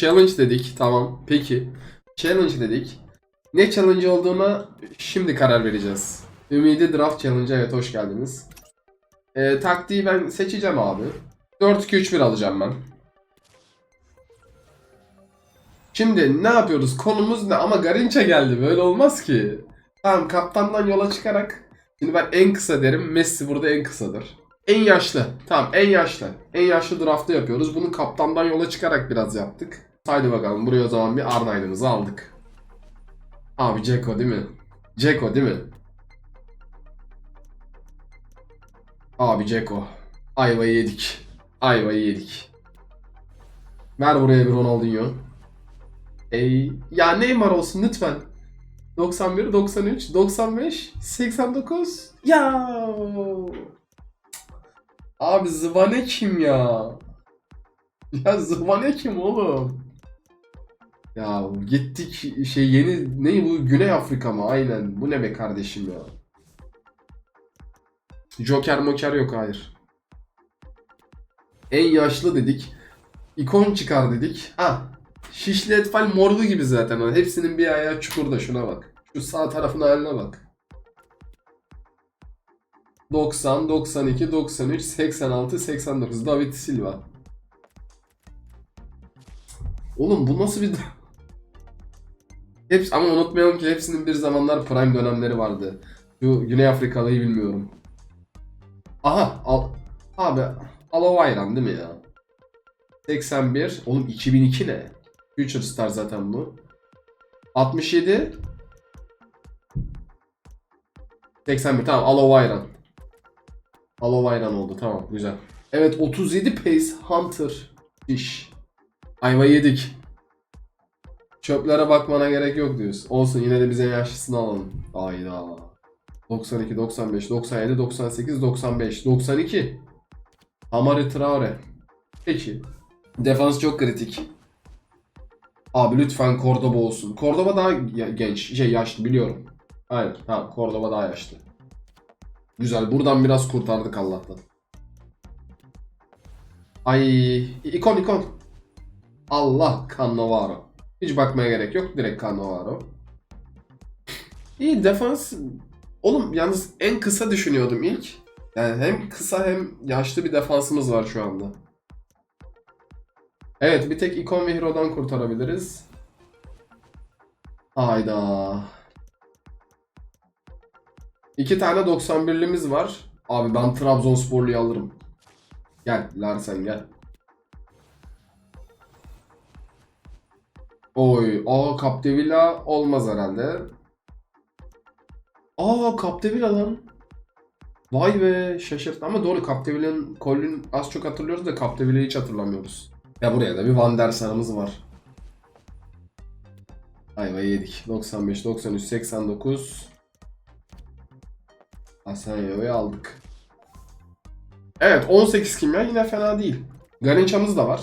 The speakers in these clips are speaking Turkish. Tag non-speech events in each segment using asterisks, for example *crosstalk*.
challenge dedik. Tamam. Peki. Challenge dedik. Ne challenge olduğuna şimdi karar vereceğiz. Ümidi Draft Challenge evet hoş geldiniz. Ee, taktiği ben seçeceğim abi. 4-2-3-1 alacağım ben. Şimdi ne yapıyoruz? Konumuz ne? Ama Garinç'e geldi. Böyle olmaz ki. Tamam kaptandan yola çıkarak. Şimdi ben en kısa derim. Messi burada en kısadır. En yaşlı. Tamam en yaşlı. En yaşlı draftı yapıyoruz. Bunu kaptandan yola çıkarak biraz yaptık. Haydi bakalım buraya o zaman bir Arnayd'ımızı aldık. Abi Ceko değil mi? Ceko değil mi? Abi Ceko. Ayvayı yedik. Ayvayı yedik. Ver buraya bir Ronaldinho. Ey, ya Neymar olsun lütfen. 91, 93, 95, 89. Ya. Abi Zıvane kim ya? Ya Zıvane kim oğlum? Ya gittik şey yeni ne bu Güney Afrika mı? Aynen. Bu ne be kardeşim ya? Joker moker yok hayır. En yaşlı dedik. İkon çıkar dedik. Ha. Şişli Etfal morlu gibi zaten. Hepsinin bir ayağı çukurda şuna bak. Şu sağ tarafın haline bak. 90, 92, 93, 86, 89. David Silva. Oğlum bu nasıl bir... Hepsi, ama unutmayalım ki hepsinin bir zamanlar prime dönemleri vardı. Şu Güney Afrikalıyı bilmiyorum. Aha al, abi Alovayran değil mi ya? 81. Oğlum 2002 ne? Future Star zaten bu. 67. 81 tamam Alovayran. Alovayran oldu tamam güzel. Evet 37 Pace Hunter iş. Ayva yedik. Çöplere bakmana gerek yok diyorsun. Olsun yine de bize yaşlısını alalım. Hayda. 92, 95, 97, 98, 95, 92. Amari Traore. Peki. Defans çok kritik. Abi lütfen Cordoba olsun. Cordoba daha genç, şey yaşlı biliyorum. Aynen. Ha Cordoba daha yaşlı. Güzel. Buradan biraz kurtardık Allah'tan. Ay ikon ikon. Allah Cannavaro. Hiç bakmaya gerek yok. Direkt Cannavaro. İyi defans. Oğlum yalnız en kısa düşünüyordum ilk. Yani hem kısa hem yaşlı bir defansımız var şu anda. Evet bir tek ikon ve hero'dan kurtarabiliriz. Hayda. İki tane 91'limiz var. Abi ben Trabzonsporlu'yu alırım. Gel Larsen gel. Oy, aa Capdevila olmaz herhalde. Aa Capdevila lan. Vay be şaşırttı ama doğru Capdevila'nın Colin az çok hatırlıyoruz da Capdevila'yı hiç hatırlamıyoruz. Ya buraya da bir Van der Sar'ımız var. Ayva yedik. 95, 93, 89. Asenyo'yu aldık. Evet 18 kimya yine fena değil. Garinça'mız da var.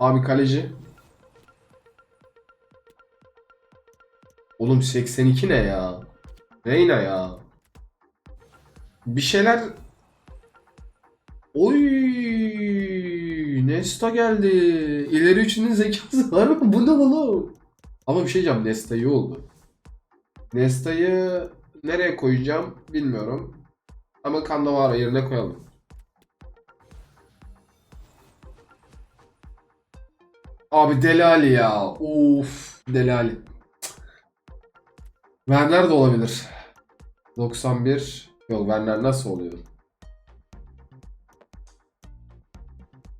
Abi kaleci. Oğlum 82 ne ya? Reyna ya. Bir şeyler... Oy Nesta geldi. İleri üçünün zekası var mı? Bu ne oğlum? Ama bir şey diyeceğim. Nesta iyi oldu. Nesta'yı nereye koyacağım bilmiyorum. Ama Cannavaro yerine koyalım. Abi Delali ya. Of Delali. Werner de olabilir. 91. Yok Werner nasıl oluyor?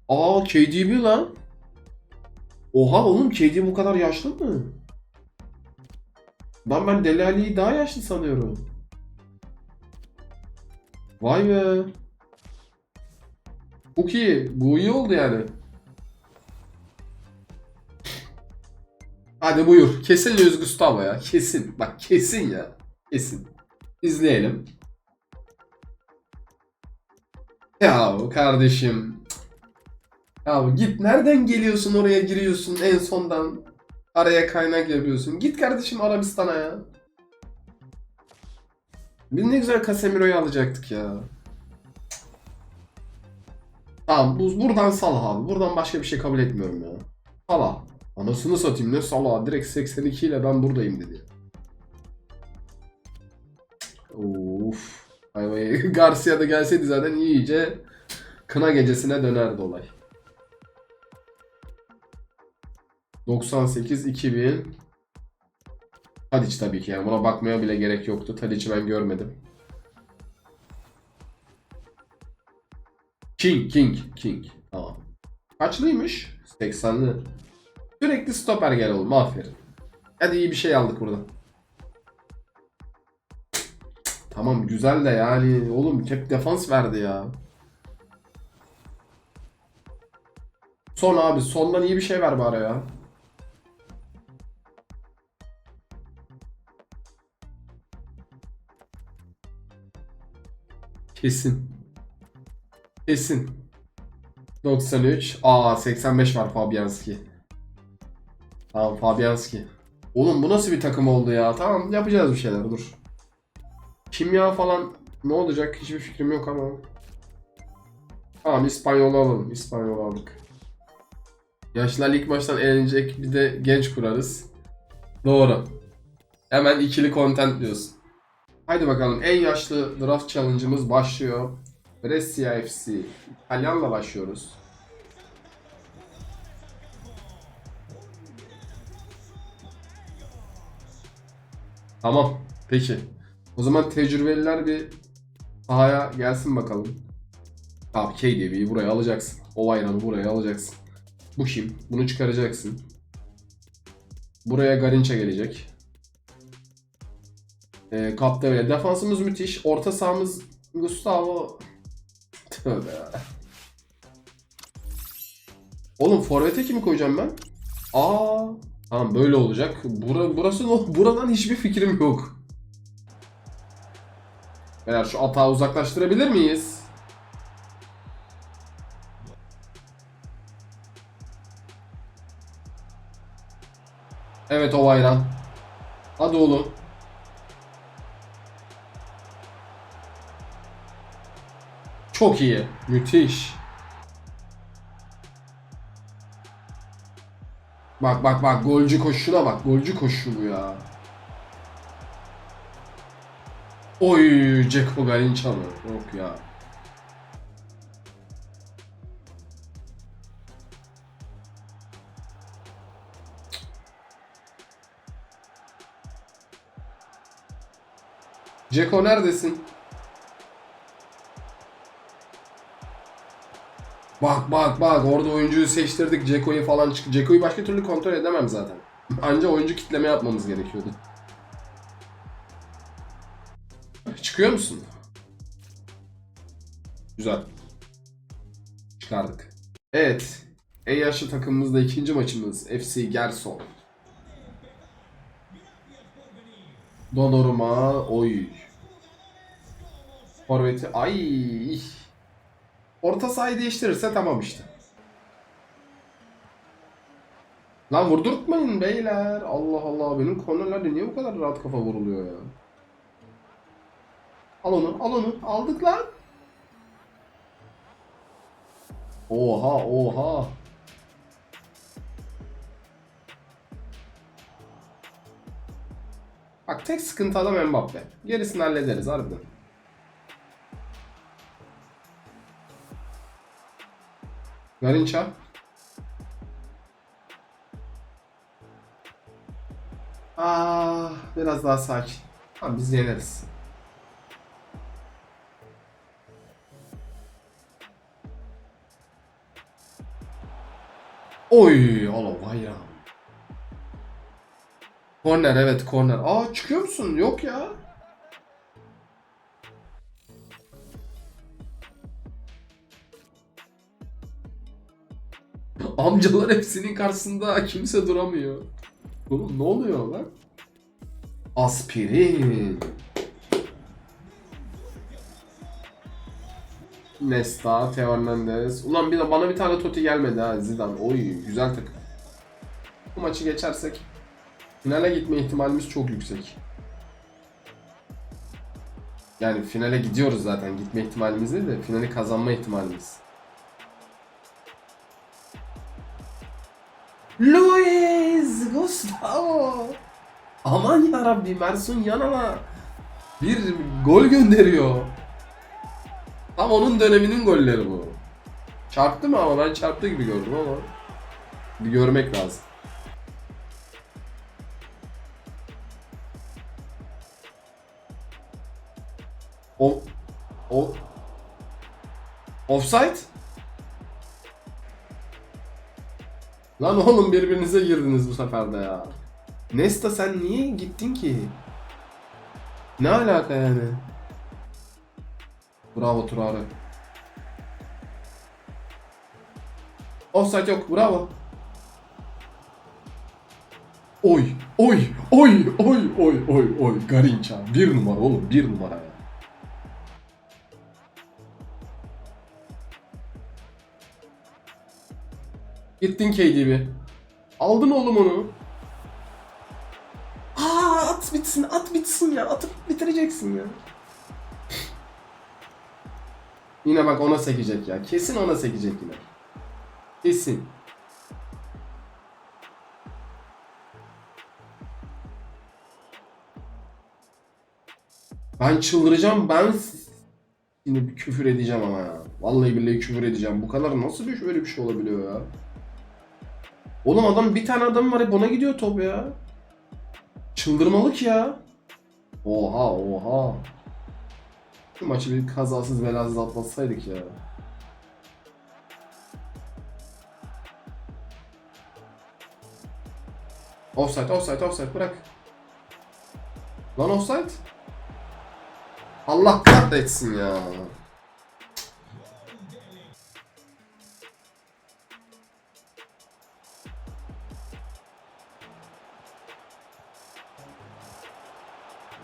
Aa KDB lan. Oha oğlum KD bu kadar yaşlı mı? Lan ben Deli daha yaşlı sanıyorum. Vay be. Çok iyi. Bu iyi oldu yani. Hadi buyur. Kesin Luis Gustavo ya. Kesin. Bak kesin ya. Kesin. İzleyelim. Ya kardeşim. Ya git nereden geliyorsun oraya giriyorsun en sondan araya kaynak yapıyorsun. Git kardeşim Arabistan'a ya. Biz ne güzel Casemiro'yu alacaktık ya. Tamam bu, buradan sal abi. Buradan başka bir şey kabul etmiyorum ya. Sal abi. Anasını satayım ne salağı direkt 82 ile ben buradayım dedi. Of. Ayvayı *laughs* Garcia da gelseydi zaten iyice kına gecesine dönerdi olay. 98 2000 Tadic tabii ki yani buna bakmaya bile gerek yoktu. Tadic'i ben görmedim. King, King, King. Tamam. Kaçlıymış? 80'li. Sürekli stoper gel oğlum aferin. Hadi iyi bir şey aldık buradan. Tamam güzel de yani oğlum hep defans verdi ya. Son abi sondan iyi bir şey ver bari ya. Kesin. Kesin. 93. Aa 85 var Fabianski. Tamam Fabianski. Oğlum bu nasıl bir takım oldu ya? Tamam yapacağız bir şeyler dur. Kimya falan ne olacak hiçbir fikrim yok ama. Tamam İspanyol alalım. İspanyol aldık. Yaşlılar ilk maçtan eğlenecek bir de genç kurarız. Doğru. Hemen ikili content diyorsun. Haydi bakalım en yaşlı draft challenge'ımız başlıyor. Brescia FC. İtalyanla başlıyoruz. Tamam. Peki. O zaman tecrübeliler bir sahaya gelsin bakalım. Abi KDB'yi buraya alacaksın. O ayranı buraya alacaksın. Bu kim? Bunu çıkaracaksın. Buraya Garinç'e gelecek. E, Capdeville. Defansımız müthiş. Orta sahamız Gustavo. *laughs* Tövbe. Oğlum forvete kimi koyacağım ben? Aa, tamam böyle olacak. Bura, burası ne? Buradan hiçbir fikrim yok. Beyler şu atağı uzaklaştırabilir miyiz? Evet o bayram. Hadi oğlum. Çok iyi. Müthiş. Bak bak bak golcü koşuşuna bak. Golcü koşu bu ya. Oy Ceko Garinca mı? Yok ya. Ceko neredesin? Bak bak bak orada oyuncuyu seçtirdik. Ceko'yu falan çık. Ceko'yu başka türlü kontrol edemem zaten. Anca oyuncu kitleme yapmamız gerekiyordu. Çıkıyor musun? Güzel. Çıkardık. Evet. En yaşlı takımımızda ikinci maçımız FC Gerson. Donnarumma oy. Forveti ay. Orta sahayı değiştirirse tamam işte. Lan vurdurtmayın beyler. Allah Allah benim kornerlerde niye bu kadar rahat kafa vuruluyor ya? Al onu, al onu. Aldık lan. Oha, oha. Bak tek sıkıntı adam Mbappe. Gerisini hallederiz harbiden. Garinça. Aa, biraz daha sakin. Tamam biz yeneriz. Oy, vay ya. Korner evet korner. Aa çıkıyor musun? Yok ya. Amcalar hepsinin karşısında kimse duramıyor. Oğlum ne oluyor lan? Aspirin. Nesta, Teo Hernandez. Ulan bir de bana bir tane Totti gelmedi ha Zidane. Oy güzel takım. Bu maçı geçersek finale gitme ihtimalimiz çok yüksek. Yani finale gidiyoruz zaten. Gitme ihtimalimiz değil de finali kazanma ihtimalimiz. Luis Gustavo. Aman yarabbim Ersun Yanal'a bir gol gönderiyor. Tam onun döneminin golleri bu. Çarptı mı ama ben çarptı gibi gördüm ama. Bir görmek lazım. O o Offside? Lan oğlum birbirinize girdiniz bu sefer de ya. Nesta sen niye gittin ki? Ne alaka yani? Bravo Turare. Offside yok bravo. Oy oy oy oy oy oy oy Garinça bir numara oğlum bir numara ya. Gittin KDB. Aldın oğlum onu. Aa at bitsin at bitsin ya atıp bitireceksin ya. Yine bak ona sekecek ya. Kesin ona sekecek yine. Kesin. Ben çıldıracağım. Ben şimdi bir küfür edeceğim ama ya. Vallahi billahi küfür edeceğim. Bu kadar nasıl bir böyle bir şey olabiliyor ya? Oğlum adam bir tane adam var hep ona gidiyor top ya. Çıldırmalık ya. Oha oha. Şu maçı bir kazasız belasız atlatsaydık ya. Offside, offside, offside bırak. Lan offside. Allah kahretsin ya.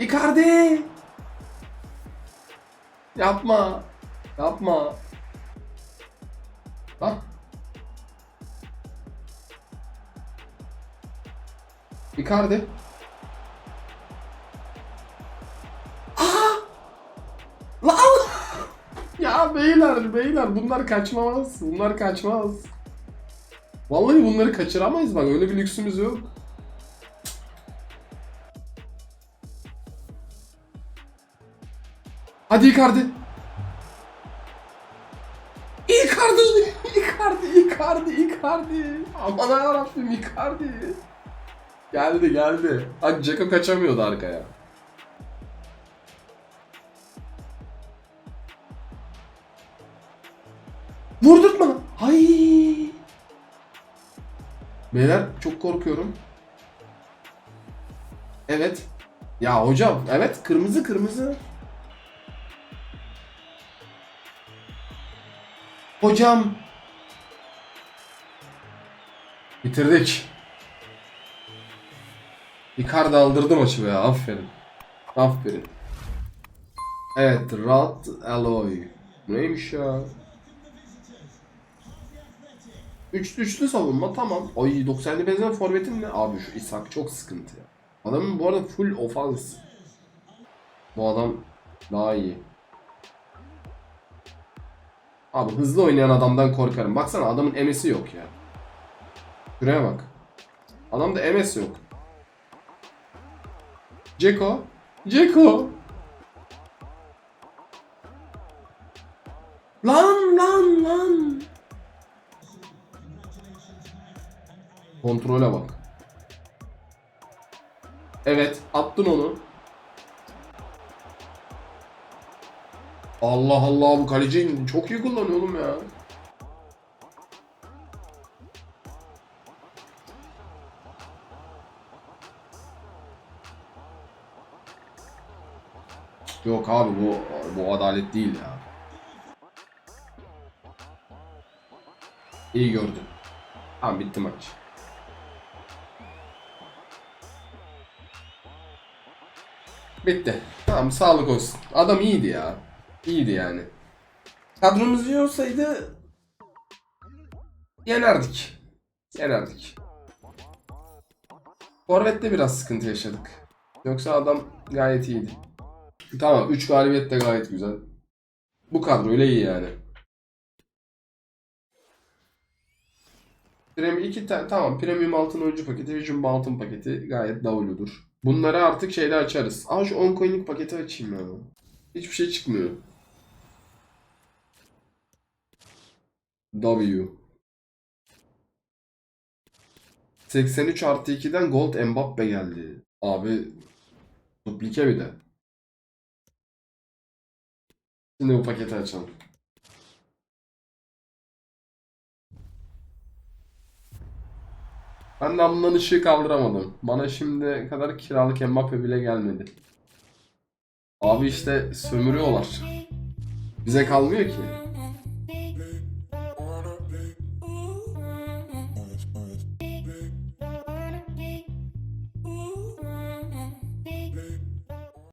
Icardi! Yapma. Yapma. Bak. Icardi. Aa! Lan! ya beyler beyler bunlar kaçmaz. Bunlar kaçmaz. Vallahi bunları kaçıramayız bak öyle bir lüksümüz yok. Hadi Icardi. Icardi. Icardi, Icardi, Icardi. Aman yarabbim Icardi. Geldi geldi. Bak Dzeko kaçamıyordu arkaya. Vurdurtma. Hay. Beyler çok korkuyorum. Evet. Ya hocam evet kırmızı kırmızı. Hocam. Bitirdik. Icardi aldırdı maçı be aferin. Aferin. Evet Rad Alloy. Neymiş ya? Üç, üçlü savunma tamam. Ay 90'lı benzer forvetin ne? Abi şu İshak çok sıkıntı ya. Adamın bu arada full ofans. Bu adam daha iyi. Abi hızlı oynayan adamdan korkarım. Baksana adamın MS'i yok ya. Şuraya bak. Adamda MS yok. Ceko. Ceko. Lan lan lan. Kontrole bak. Evet, attın onu. Allah Allah bu kaleci çok iyi kullanıyor oğlum ya. Yok abi bu bu adalet değil ya. İyi gördün. Tamam bitti maç. Bitti. Tamam sağlık olsun. Adam iyiydi ya. İyiydi yani. Kadromuz iyi olsaydı yenerdik. Yenerdik. Forvet'te biraz sıkıntı yaşadık. Yoksa adam gayet iyiydi. Tamam 3 galibiyet de gayet güzel. Bu kadroyla iyi yani. Premium iki tane tamam premium altın oyuncu paketi ve jumbo altın paketi gayet davuludur. Bunları artık şeyde açarız. Aa şu 10 coin'lik paketi açayım ya. Hiçbir şey çıkmıyor. W. 83 artı 2'den Gold Mbappe geldi. Abi duplike bir de. Şimdi bu paketi açalım. Ben damlanan ışığı kaldıramadım. Bana şimdi kadar kiralık Mbappe bile gelmedi. Abi işte sömürüyorlar. Bize kalmıyor ki.